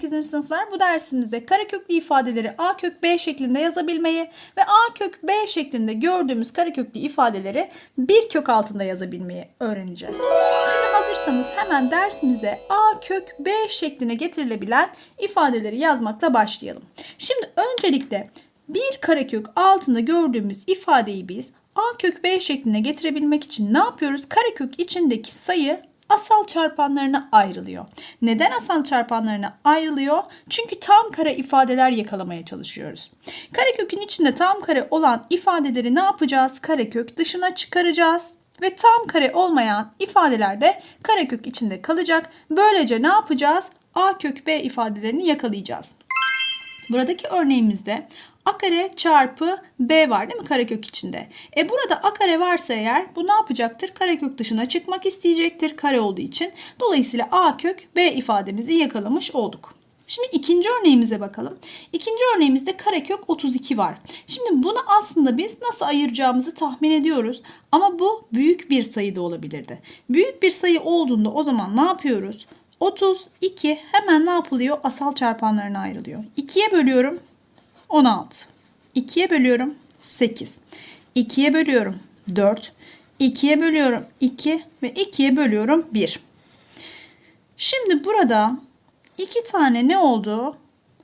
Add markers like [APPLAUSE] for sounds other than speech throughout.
8. sınıflar bu dersimizde kareköklü ifadeleri a kök b şeklinde yazabilmeyi ve a kök b şeklinde gördüğümüz kareköklü ifadeleri bir kök altında yazabilmeyi öğreneceğiz. Şimdi hazırsanız hemen dersimize a kök b şekline getirilebilen ifadeleri yazmakla başlayalım. Şimdi öncelikle bir karekök altında gördüğümüz ifadeyi biz a kök b şekline getirebilmek için ne yapıyoruz? Karekök içindeki sayı asal çarpanlarına ayrılıyor. Neden asal çarpanlarına ayrılıyor? Çünkü tam kare ifadeler yakalamaya çalışıyoruz. Karekökün içinde tam kare olan ifadeleri ne yapacağız? Karekök dışına çıkaracağız ve tam kare olmayan ifadeler de karekök içinde kalacak. Böylece ne yapacağız? A kök B ifadelerini yakalayacağız. Buradaki örneğimizde a kare çarpı b var değil mi karekök içinde? E burada a kare varsa eğer bu ne yapacaktır? Karekök dışına çıkmak isteyecektir kare olduğu için. Dolayısıyla a kök b ifademizi yakalamış olduk. Şimdi ikinci örneğimize bakalım. İkinci örneğimizde karekök 32 var. Şimdi bunu aslında biz nasıl ayıracağımızı tahmin ediyoruz. Ama bu büyük bir sayı da olabilirdi. Büyük bir sayı olduğunda o zaman ne yapıyoruz? 32 hemen ne yapılıyor? Asal çarpanlarına ayrılıyor. 2'ye bölüyorum 16. 2'ye bölüyorum 8. 2'ye bölüyorum 4. 2'ye bölüyorum 2 ve 2'ye bölüyorum 1. Şimdi burada iki tane ne oldu?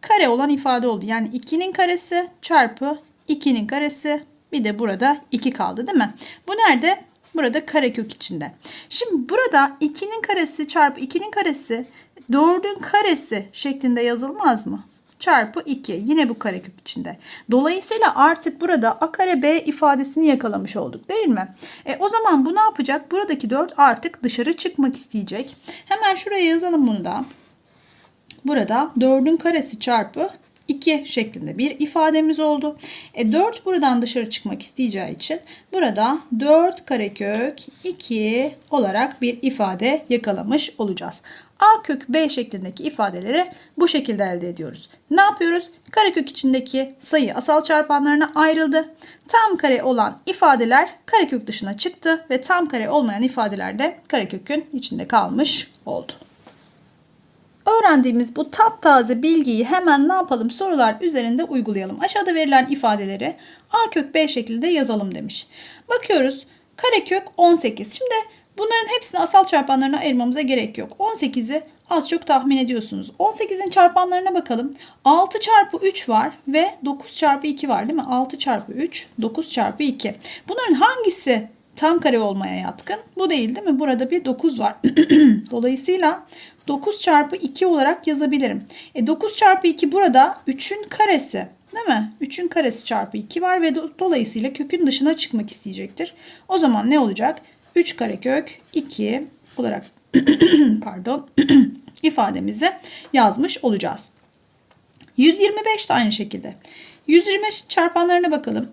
Kare olan ifade oldu. Yani 2'nin karesi çarpı 2'nin karesi bir de burada 2 kaldı değil mi? Bu nerede? Burada karekök içinde. Şimdi burada 2'nin karesi çarpı 2'nin karesi 4'ün karesi şeklinde yazılmaz mı? Çarpı 2 yine bu karekök içinde. Dolayısıyla artık burada a kare b ifadesini yakalamış olduk değil mi? E, o zaman bu ne yapacak? Buradaki 4 artık dışarı çıkmak isteyecek. Hemen şuraya yazalım bunu da. Burada 4'ün karesi çarpı 2 şeklinde bir ifademiz oldu. E 4 buradan dışarı çıkmak isteyeceği için burada 4 karekök 2 olarak bir ifade yakalamış olacağız. A kök B şeklindeki ifadeleri bu şekilde elde ediyoruz. Ne yapıyoruz? Karekök içindeki sayı asal çarpanlarına ayrıldı. Tam kare olan ifadeler karekök dışına çıktı ve tam kare olmayan ifadeler de karekökün içinde kalmış oldu. Öğrendiğimiz bu taptaze bilgiyi hemen ne yapalım sorular üzerinde uygulayalım. Aşağıda verilen ifadeleri a kök b şekilde yazalım demiş. Bakıyoruz karekök 18. Şimdi bunların hepsini asal çarpanlarına ayırmamıza gerek yok. 18'i az çok tahmin ediyorsunuz. 18'in çarpanlarına bakalım. 6 çarpı 3 var ve 9 çarpı 2 var değil mi? 6 çarpı 3, 9 çarpı 2. Bunların hangisi tam kare olmaya yatkın? Bu değil değil mi? Burada bir 9 var. [CLEARS THROAT] Dolayısıyla 9 çarpı 2 olarak yazabilirim. E 9 çarpı 2 burada 3'ün karesi. Değil mi? 3'ün karesi çarpı 2 var ve do dolayısıyla kökün dışına çıkmak isteyecektir. O zaman ne olacak? 3 karekök 2 olarak [CLEARS THROAT] pardon [CLEARS THROAT] ifademizi yazmış olacağız. 125 de aynı şekilde. 125 çarpanlarına bakalım.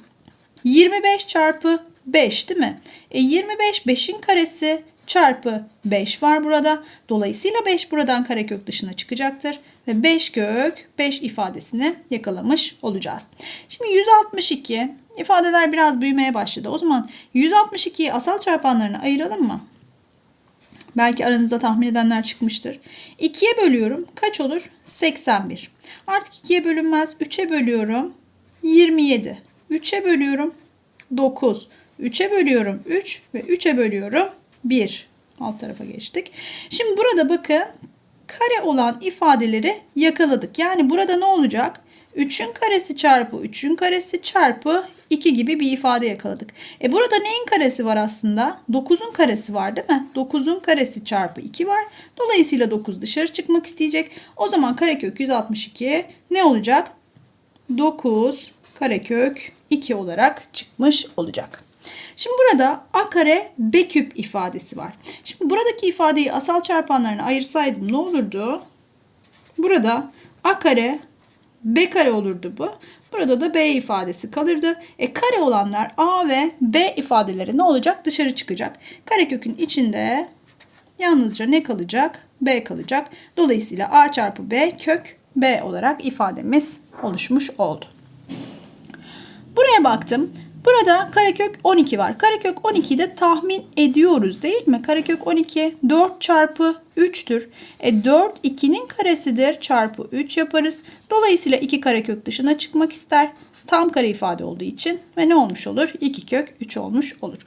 25 çarpı 5 değil mi? E 25 5'in karesi çarpı 5 var burada. Dolayısıyla 5 buradan karekök dışına çıkacaktır. Ve 5 kök 5 ifadesini yakalamış olacağız. Şimdi 162 ifadeler biraz büyümeye başladı. O zaman 162'yi asal çarpanlarına ayıralım mı? Belki aranızda tahmin edenler çıkmıştır. 2'ye bölüyorum. Kaç olur? 81. Artık 2'ye bölünmez. 3'e bölüyorum. 27. 3'e bölüyorum. 9. 3'e bölüyorum 3 ve 3'e bölüyorum 1. Alt tarafa geçtik. Şimdi burada bakın kare olan ifadeleri yakaladık. Yani burada ne olacak? 3'ün karesi çarpı 3'ün karesi çarpı 2 gibi bir ifade yakaladık. E burada neyin karesi var aslında? 9'un karesi var değil mi? 9'un karesi çarpı 2 var. Dolayısıyla 9 dışarı çıkmak isteyecek. O zaman karekök 162 ne olacak? 9 karekök 2 olarak çıkmış olacak. Şimdi burada a kare b küp ifadesi var. Şimdi buradaki ifadeyi asal çarpanlarına ayırsaydım ne olurdu? Burada a kare b kare olurdu bu. Burada da b ifadesi kalırdı. E kare olanlar a ve b ifadeleri ne olacak? Dışarı çıkacak. Karekökün içinde yalnızca ne kalacak? b kalacak. Dolayısıyla a çarpı b kök b olarak ifademiz oluşmuş oldu. Buraya baktım. Burada karekök 12 var. Karekök 12'yi de tahmin ediyoruz değil mi? Karekök 12 4 çarpı 3'tür. E 4 2'nin karesidir çarpı 3 yaparız. Dolayısıyla 2 karekök dışına çıkmak ister. Tam kare ifade olduğu için ve ne olmuş olur? 2 kök 3 olmuş olur.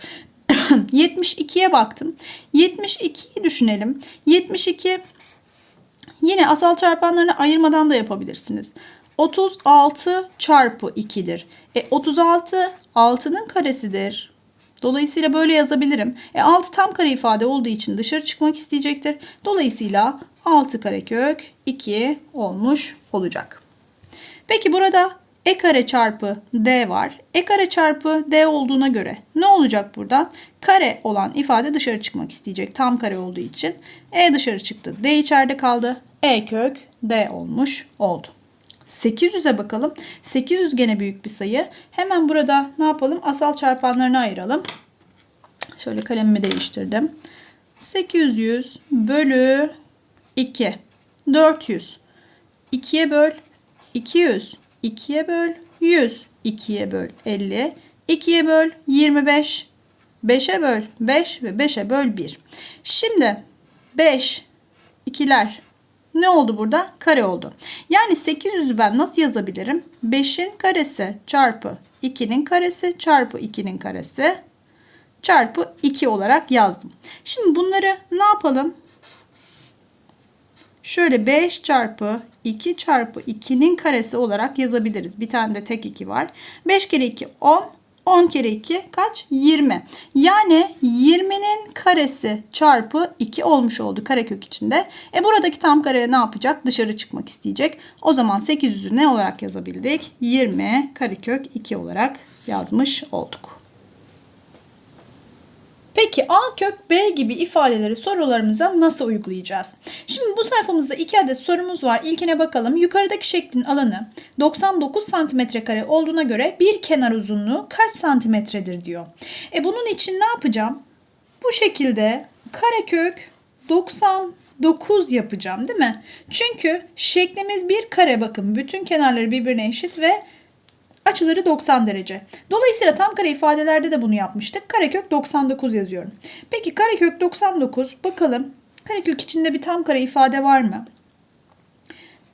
[COUGHS] 72'ye baktım. 72'yi düşünelim. 72 yine asal çarpanlarını ayırmadan da yapabilirsiniz. 36 çarpı 2'dir. E 36 6'nın karesidir. Dolayısıyla böyle yazabilirim. E 6 tam kare ifade olduğu için dışarı çıkmak isteyecektir. Dolayısıyla 6 karekök 2 olmuş olacak. Peki burada e kare çarpı d var. E kare çarpı d olduğuna göre ne olacak buradan? Kare olan ifade dışarı çıkmak isteyecek. Tam kare olduğu için. E dışarı çıktı. D içeride kaldı. E kök d olmuş oldu. 800'e bakalım. 800 gene büyük bir sayı. Hemen burada ne yapalım? Asal çarpanlarını ayıralım. Şöyle kalemimi değiştirdim. 800 bölü 2. 400. 2'ye böl 200. 2'ye böl 100. 2'ye böl 50. 2'ye böl 25. 5'e böl 5 ve 5'e böl 1. Şimdi 5 ikiler ne oldu burada? Kare oldu. Yani 800'ü ben nasıl yazabilirim? 5'in karesi çarpı 2'nin karesi çarpı 2'nin karesi çarpı 2 olarak yazdım. Şimdi bunları ne yapalım? Şöyle 5 çarpı 2 çarpı 2'nin karesi olarak yazabiliriz. Bir tane de tek 2 var. 5 kere 2 10. 10 kere 2 kaç? 20. Yani 20'nin karesi çarpı 2 olmuş oldu karekök içinde. E buradaki tam kare ne yapacak? Dışarı çıkmak isteyecek. O zaman 800'ü ne olarak yazabildik? 20 karekök 2 olarak yazmış olduk. Peki A kök B gibi ifadeleri sorularımıza nasıl uygulayacağız? Şimdi bu sayfamızda iki adet sorumuz var. İlkine bakalım. Yukarıdaki şeklin alanı 99 santimetre kare olduğuna göre bir kenar uzunluğu kaç santimetredir diyor. E bunun için ne yapacağım? Bu şekilde karekök 99 yapacağım değil mi? Çünkü şeklimiz bir kare bakın. Bütün kenarları birbirine eşit ve Açıları 90 derece. Dolayısıyla tam kare ifadelerde de bunu yapmıştık. Karekök 99 yazıyorum. Peki karekök 99 bakalım. Karekök içinde bir tam kare ifade var mı?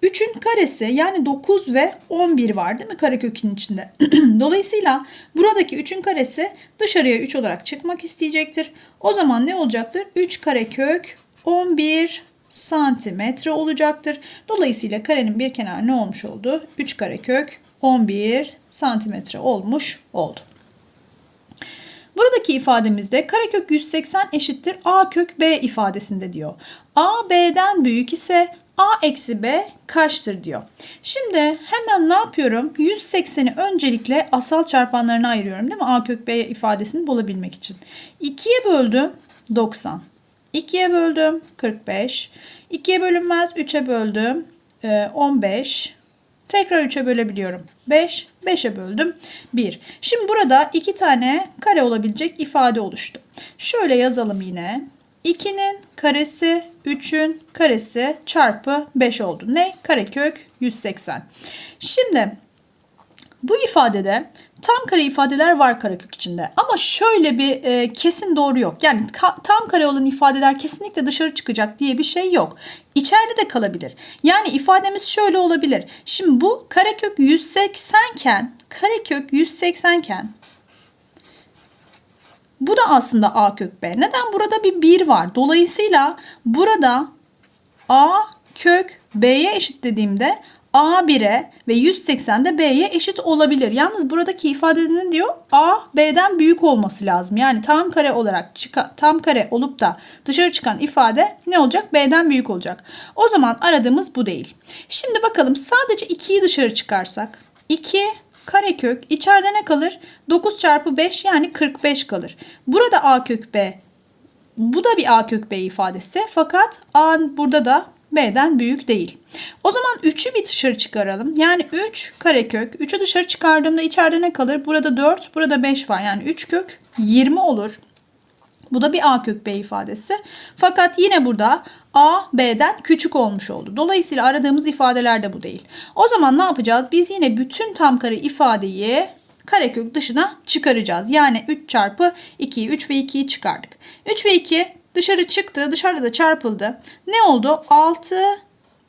3'ün karesi yani 9 ve 11 var değil mi karekökün içinde? [CLEARS THROAT] Dolayısıyla buradaki 3'ün karesi dışarıya 3 olarak çıkmak isteyecektir. O zaman ne olacaktır? 3 karekök 11 santimetre olacaktır. Dolayısıyla karenin bir kenarı ne olmuş oldu? 3 karekök 11 santimetre olmuş oldu. Buradaki ifademizde karekök 180 eşittir a kök b ifadesinde diyor. a b'den büyük ise a eksi b kaçtır diyor. Şimdi hemen ne yapıyorum? 180'i öncelikle asal çarpanlarına ayırıyorum değil mi? a kök b ifadesini bulabilmek için. 2'ye böldüm 90. 2'ye böldüm 45. 2'ye bölünmez 3'e böldüm 15. Tekrar 3'e bölebiliyorum. 5, 5'e böldüm. 1. Şimdi burada iki tane kare olabilecek ifade oluştu. Şöyle yazalım yine. 2'nin karesi 3'ün karesi çarpı 5 oldu. Ne? Karekök 180. Şimdi bu ifadede tam kare ifadeler var karekök içinde. Ama şöyle bir e, kesin doğru yok. Yani tam kare olan ifadeler kesinlikle dışarı çıkacak diye bir şey yok. İçeride de kalabilir. Yani ifademiz şöyle olabilir. Şimdi bu karekök 180 iken karekök 180 iken bu da aslında a kök b. Neden? Burada bir 1 var. Dolayısıyla burada a kök b'ye eşit dediğimde A 1'e ve 180 de B'ye eşit olabilir. Yalnız buradaki ifadede ne diyor? A B'den büyük olması lazım. Yani tam kare olarak çıka, tam kare olup da dışarı çıkan ifade ne olacak? B'den büyük olacak. O zaman aradığımız bu değil. Şimdi bakalım sadece 2'yi dışarı çıkarsak 2 karekök içeride ne kalır? 9 çarpı 5 yani 45 kalır. Burada A kök B bu da bir A kök B ifadesi. Fakat A burada da B'den büyük değil. O zaman 3'ü bir dışarı çıkaralım. Yani 3 karekök. 3'ü dışarı çıkardığımda içeride ne kalır? Burada 4, burada 5 var. Yani 3 kök 20 olur. Bu da bir A kök B ifadesi. Fakat yine burada A B'den küçük olmuş oldu. Dolayısıyla aradığımız ifadeler de bu değil. O zaman ne yapacağız? Biz yine bütün tam kare ifadeyi karekök dışına çıkaracağız. Yani 3 çarpı 2'yi 3 ve 2'yi çıkardık. 3 ve 2 dışarı çıktı. Dışarıda da çarpıldı. Ne oldu? 6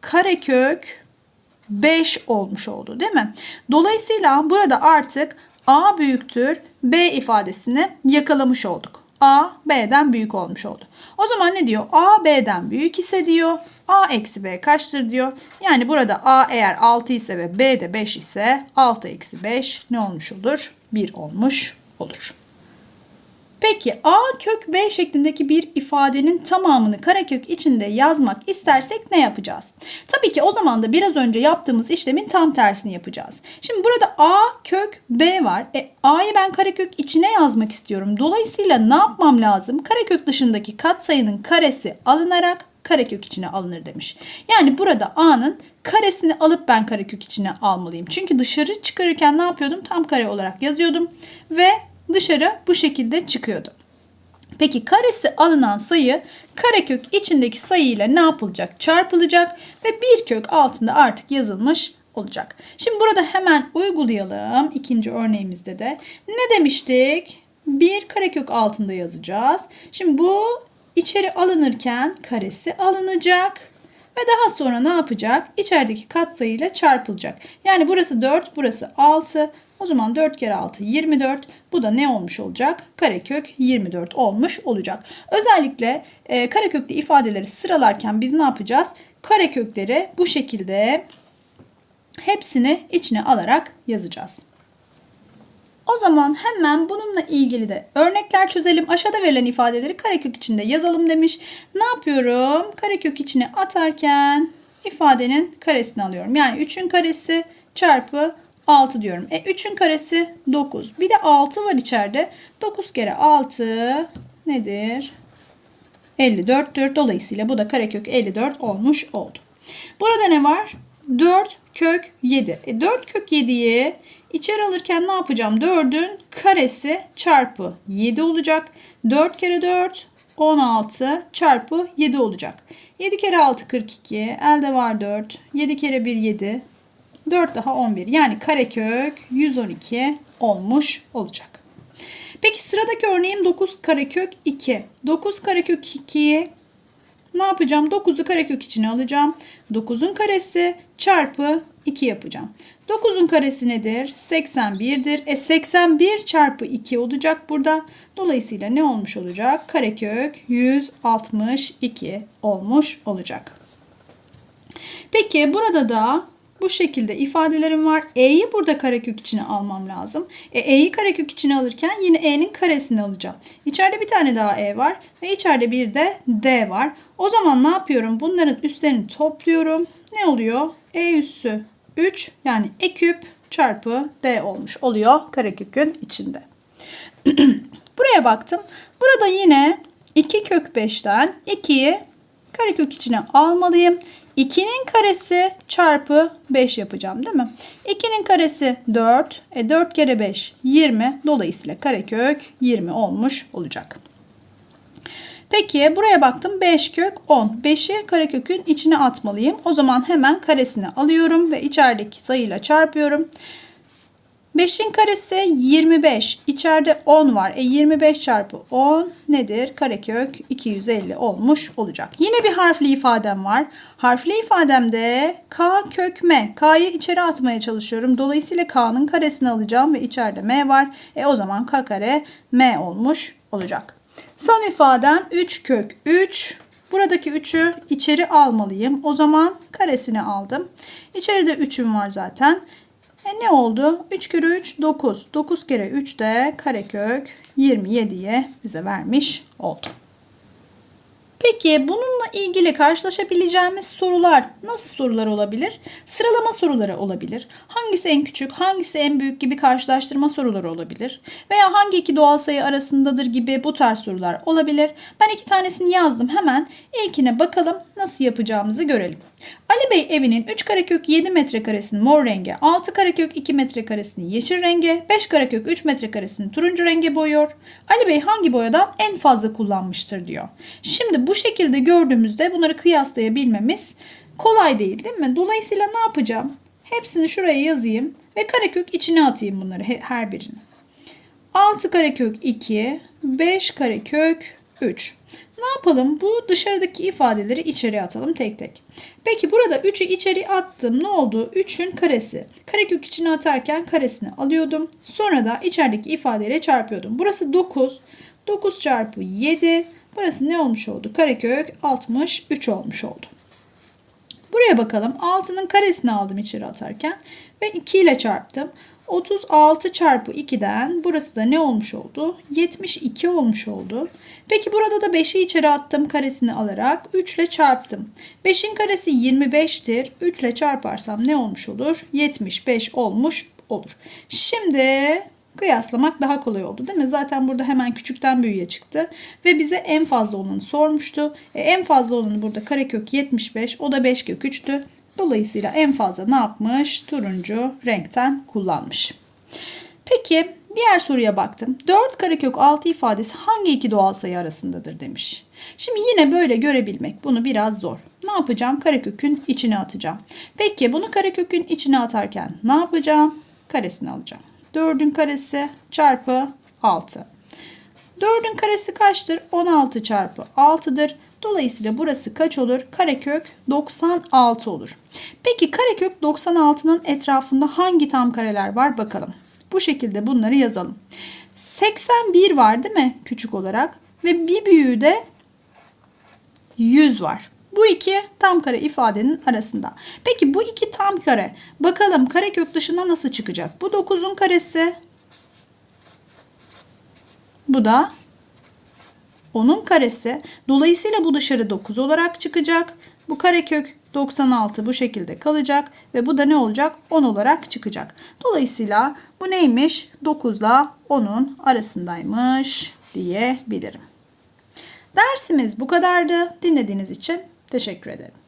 karekök 5 olmuş oldu değil mi? Dolayısıyla burada artık a büyüktür b ifadesini yakalamış olduk. a b'den büyük olmuş oldu. O zaman ne diyor? a b'den büyük ise diyor a eksi b kaçtır diyor. Yani burada a eğer 6 ise ve b de 5 ise 6 eksi 5 ne olmuş olur? 1 olmuş olur. Peki a kök b şeklindeki bir ifadenin tamamını karekök içinde yazmak istersek ne yapacağız? Tabii ki o zaman da biraz önce yaptığımız işlemin tam tersini yapacağız. Şimdi burada a kök b var. E, a'yı ben karekök içine yazmak istiyorum. Dolayısıyla ne yapmam lazım? Karekök dışındaki katsayının karesi alınarak karekök içine alınır demiş. Yani burada a'nın karesini alıp ben karekök içine almalıyım. Çünkü dışarı çıkarırken ne yapıyordum? Tam kare olarak yazıyordum ve dışarı bu şekilde çıkıyordu. Peki karesi alınan sayı karekök içindeki sayı ile ne yapılacak? Çarpılacak ve bir kök altında artık yazılmış olacak. Şimdi burada hemen uygulayalım. İkinci örneğimizde de ne demiştik? Bir karekök altında yazacağız. Şimdi bu içeri alınırken karesi alınacak ve daha sonra ne yapacak? İçerideki katsayıyla çarpılacak. Yani burası 4, burası 6. O zaman 4 kere 6 24. Bu da ne olmuş olacak? Karekök 24 olmuş olacak. Özellikle e, kareköklü ifadeleri sıralarken biz ne yapacağız? Karekökleri bu şekilde hepsini içine alarak yazacağız. O zaman hemen bununla ilgili de örnekler çözelim. Aşağıda verilen ifadeleri karekök içinde yazalım demiş. Ne yapıyorum? Karekök içine atarken ifadenin karesini alıyorum. Yani 3'ün karesi çarpı 6 diyorum. E 3'ün karesi 9. Bir de 6 var içeride. 9 kere 6 nedir? 54'tür. Dolayısıyla bu da karekök 54 olmuş oldu. Burada ne var? 4 kök 7. E 4 kök 7'yi içeri alırken ne yapacağım? 4'ün karesi çarpı 7 olacak. 4 kere 4 16 çarpı 7 olacak. 7 kere 6 42. Elde var 4. 7 kere 1 7. 4 daha 11. Yani karekök 112 olmuş olacak. Peki sıradaki örneğim 9 karekök 2. 9 karekök 2'yi ne yapacağım? 9'u karekök içine alacağım. 9'un karesi çarpı 2 yapacağım. 9'un karesi nedir? 81'dir. E 81 çarpı 2 olacak burada. Dolayısıyla ne olmuş olacak? Karekök 162 olmuş olacak. Peki burada da bu şekilde ifadelerim var. E'yi burada karekök içine almam lazım. E, E'yi karekök içine alırken yine E'nin karesini alacağım. İçeride bir tane daha E var ve içeride bir de D var. O zaman ne yapıyorum? Bunların üstlerini topluyorum. Ne oluyor? E üssü 3 yani E küp çarpı D olmuş oluyor karekökün içinde. [CLEARS THROAT] Buraya baktım. Burada yine 2 kök 5'ten 2'yi karekök içine almalıyım. 2'nin karesi çarpı 5 yapacağım değil mi? 2'nin karesi 4. E 4 kere 5 20. Dolayısıyla karekök 20 olmuş olacak. Peki buraya baktım 5 kök 10. 5'i karekökün içine atmalıyım. O zaman hemen karesini alıyorum ve içerideki sayıyla çarpıyorum. 5'in karesi 25. İçeride 10 var. E 25 çarpı 10 nedir? Karekök 250 olmuş olacak. Yine bir harfli ifadem var. Harfli ifademde k kök m. K'yı içeri atmaya çalışıyorum. Dolayısıyla k'nın karesini alacağım ve içeride m var. E o zaman k kare m olmuş olacak. Son ifadem 3 kök 3. Buradaki 3'ü içeri almalıyım. O zaman karesini aldım. İçeride 3'üm var zaten. E ne oldu? 3 kere 3 9. 9 kere 3 de karekök 27'ye bize vermiş oldu. Peki bununla ilgili karşılaşabileceğimiz sorular nasıl sorular olabilir? Sıralama soruları olabilir. Hangisi en küçük, hangisi en büyük gibi karşılaştırma soruları olabilir. Veya hangi iki doğal sayı arasındadır gibi bu tarz sorular olabilir. Ben iki tanesini yazdım. Hemen ilkine bakalım nasıl yapacağımızı görelim. Ali Bey evinin 3 karekök 7 metrekaresini mor renge, 6 karekök 2 metrekaresini yeşil renge, 5 karekök 3 metrekaresini turuncu renge boyuyor. Ali Bey hangi boyadan en fazla kullanmıştır diyor. Şimdi bu şekilde gördüğümüzde bunları kıyaslayabilmemiz kolay değil değil mi? Dolayısıyla ne yapacağım? Hepsini şuraya yazayım ve karekök içine atayım bunları he- her birini. 6 karekök 2, 5 karekök 3. Ne yapalım? Bu dışarıdaki ifadeleri içeri atalım tek tek. Peki burada 3'ü içeri attım. Ne oldu? 3'ün karesi. Karekök içine atarken karesini alıyordum. Sonra da içerideki ifadeyle çarpıyordum. Burası 9. 9 çarpı 7. Burası ne olmuş oldu? Karekök 63 olmuş oldu. Buraya bakalım. 6'nın karesini aldım içeri atarken ve 2 ile çarptım. 36 çarpı 2'den burası da ne olmuş oldu? 72 olmuş oldu. Peki burada da 5'i içeri attım karesini alarak 3 ile çarptım. 5'in karesi 25'tir. 3 ile çarparsam ne olmuş olur? 75 olmuş olur. Şimdi kıyaslamak daha kolay oldu değil mi? Zaten burada hemen küçükten büyüğe çıktı. Ve bize en fazla olanı sormuştu. E, en fazla olanı burada karekök 75. O da 5 kök 3'tü. Dolayısıyla en fazla ne yapmış? Turuncu renkten kullanmış. Peki diğer soruya baktım. 4 karekök 6 ifadesi hangi iki doğal sayı arasındadır demiş. Şimdi yine böyle görebilmek bunu biraz zor. Ne yapacağım? Karekökün içine atacağım. Peki bunu karekökün içine atarken ne yapacağım? Karesini alacağım. 4'ün karesi çarpı 6. 4'ün karesi kaçtır? 16 çarpı 6'dır. Dolayısıyla burası kaç olur? Karekök 96 olur. Peki karekök 96'nın etrafında hangi tam kareler var bakalım. Bu şekilde bunları yazalım. 81 var değil mi küçük olarak? Ve bir büyüğü de 100 var. Bu iki tam kare ifadenin arasında. Peki bu iki tam kare bakalım karekök dışına nasıl çıkacak? Bu 9'un karesi. Bu da onun karesi. Dolayısıyla bu dışarı 9 olarak çıkacak. Bu karekök 96 bu şekilde kalacak ve bu da ne olacak? 10 olarak çıkacak. Dolayısıyla bu neymiş? 9 ile 10'un arasındaymış diyebilirim. Dersimiz bu kadardı. Dinlediğiniz için teşekkür ederim.